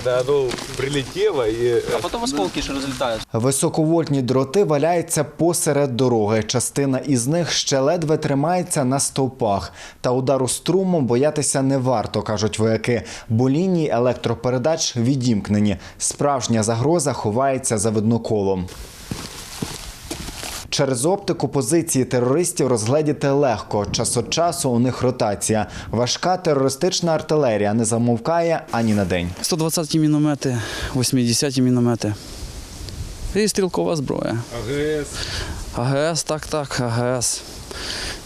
Это оно прилетело и... А потом осколки же разлетаются. Високовольтні дроти валяються посеред дороги. Частина із них ще ледве тримається на стовпах. Та удару струмом боятися не варто, кажуть вояки, бо лінії електропередач відімкнені. Справжня загроза ховається за видноколом. Через оптику позиції терористів розгледіти легко. Час від часу у них ротація. Важка терористична артилерія не замовкає ані на день. 120 міномети, 80 міномети. І стрілкова зброя. АГС. АГС, так, так, АГС.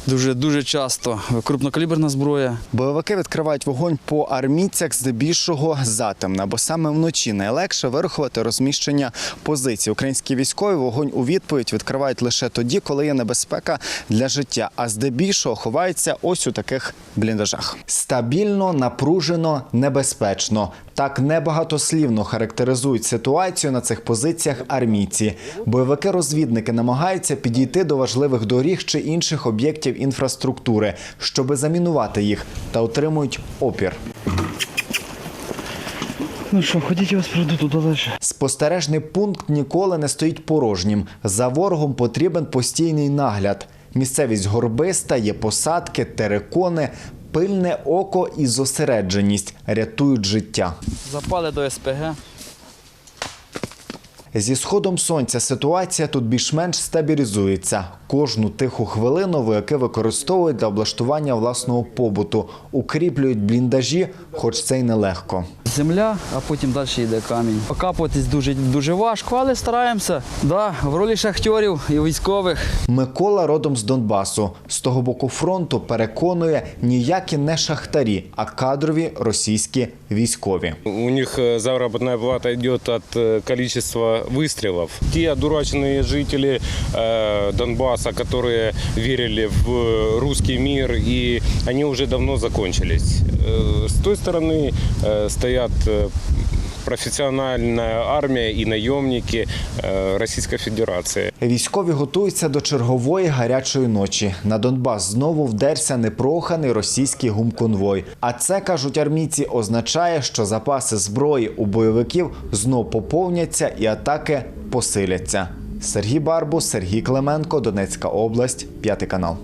Дуже дуже часто. Крупнокаліберна зброя. Бойовики відкривають вогонь по армійцях здебільшого затемна, бо саме вночі найлегше вирахувати розміщення позицій. Українські військові вогонь у відповідь відкривають лише тоді, коли є небезпека для життя, а здебільшого ховаються ось у таких бліндажах. Стабільно, напружено, небезпечно. Так небагатослівно характеризують ситуацію на цих позиціях армійці. Бойовики-розвідники намагаються підійти до важливих доріг чи інших об'єктів інфраструктури, щоби замінувати їх, та отримують опір. Ну що, ходіть, я вас проведу туди далі. Спостережний пункт ніколи не стоїть порожнім. За ворогом потрібен постійний нагляд. Місцевість горбиста, є посадки, терикони. Пильне око і зосередженість рятують життя. Запали до СПГ. Зі сходом сонця ситуація тут більш-менш стабілізується. Кожну тиху хвилину вояки використовують для облаштування власного побуту, укріплюють бліндажі, хоч це й нелегко Земля, а потім далі йде камінь. Окапуватись дуже, дуже важко, але стараємося. Да, в ролі шахтьорів і військових. Микола родом з Донбасу. З того боку фронту переконує ніякі не шахтарі, а кадрові російські військові. У них э, заработная плата идет от э, количества выстрелов. Те одураченные жители э, Донбасса, которые верили в э, русский мир, и они уже давно закончились. Э, С той стороны э, стоят э, профессиональная армия и наемники э, Российской Федерации. Військові готуються до чергової гарячої ночі. На Донбас знову вдерся непроханий російський гумконвой. А це кажуть армійці, означає, що запаси зброї у бойовиків знов поповняться і атаки посиляться. Сергій Барбус, Сергій Клименко, Донецька область, п'ятий канал.